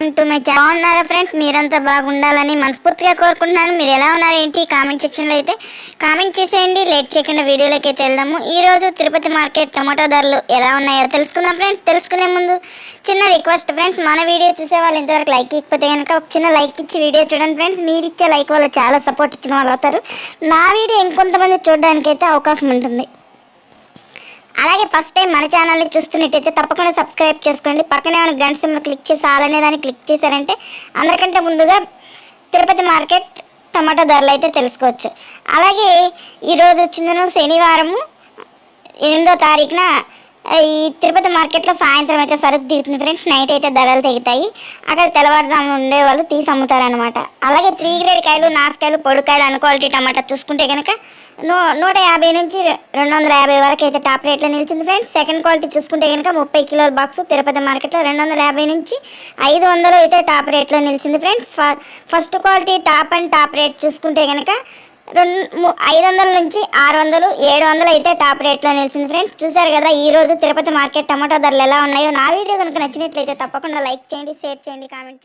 To my channel బాగున్నారా friends మీరంతా బాగుండాలని మనస్ఫూర్తిగా కోరుకుంటున్నాను. మీరు ఎలా ఉన్నారు ఏంటి? కామెంట్ సెక్షన్లో అయితే కామెంట్ చేసేయండి. లేట్ చేయకుండా వీడియోలోకి అయితే వెళ్దాము. ఈ రోజు తిరుపతి మార్కెట్ టమాటో ధరలు ఎలా ఉన్నాయో తెలుసుకుందాం ఫ్రెండ్స్ తెలుసుకునే ముందు చిన్న రిక్వెస్ట్ ఫ్రెండ్స్ మన వీడియో చూసే వాళ్ళు ఇంతవరకు లైక్ ఇకపోతే కనుక ఒక చిన్న లైక్ ఇచ్చి వీడియో చూడండి ఫ్రెండ్స్ మీరు ఇచ్చే లైక్ వల్ల చాలా సపోర్ట్ ఇచ్చిన వాళ్ళు అవుతారు. నా వీడియో ఇంకొంతమంది చూడడానికి అయితే అవకాశం ఉంటుంది. అలాగే ఫస్ట్ టైం మన ఛానల్ని చూస్తున్నట్టయితే తప్పకుండా సబ్స్క్రైబ్ చేసుకోండి. పక్కనే ఉన్న గంట సింబల్ క్లిక్ చేసి ఆలనే దాన్ని క్లిక్ చేశారంటే అందరికంటే ముందుగా తిరుపతి మార్కెట్ టమాటా ధరలు అయితే తెలుసుకోవచ్చు. అలాగే ఈరోజు వచ్చిందను శనివారము ఎనిమిదో తారీఖున ఈ తిరుపతి మార్కెట్లో సాయంత్రం అయితే సరుకు దిగుతుంది ఫ్రెండ్స్. నైట్ అయితే ధరలు తెగుతాయి. అక్కడ తెల్లవారుజామున ఉండే వాళ్ళు తీసి అమ్ముతారనమాట అలాగే త్రీ గ్రేడ్ కాయలు నాసుకాయలు పొడికాయలు అన్ క్వాలిటీ టమాటా చూసుకుంటే కనుక నూ నూట యాభై నుంచి రెండు వందల యాభై వరకు అయితే టాప్ రేట్లో నిలిచింది ఫ్రెండ్స్. సెకండ్ క్వాలిటీ చూసుకుంటే కనుక ముప్పై కిలోల బాక్స్ తిరుపతి మార్కెట్లో రెండు వందల యాభై నుంచి ఐదు వందలు అయితే టాప్ రేట్లో నిలిచింది ఫ్రెండ్స్. ఫ- first quality top and top rate చూసుకుంటే కనుక రెండు ఐదు వందల నుంచి ఆరు వందలు ఏడు వందలు అయితే టాప్ రేట్లో నిలిచింది ఫ్రెండ్స్. చూశారు కదా ఈ రోజు తిరుపతి మార్కెట్ టమాటో ధరలు ఎలా ఉన్నాయో. నా వీడియో కనుక నచ్చినట్లయితే తప్పకుండా లైక్ చేయండి షేర్ చేయండి కామెంట్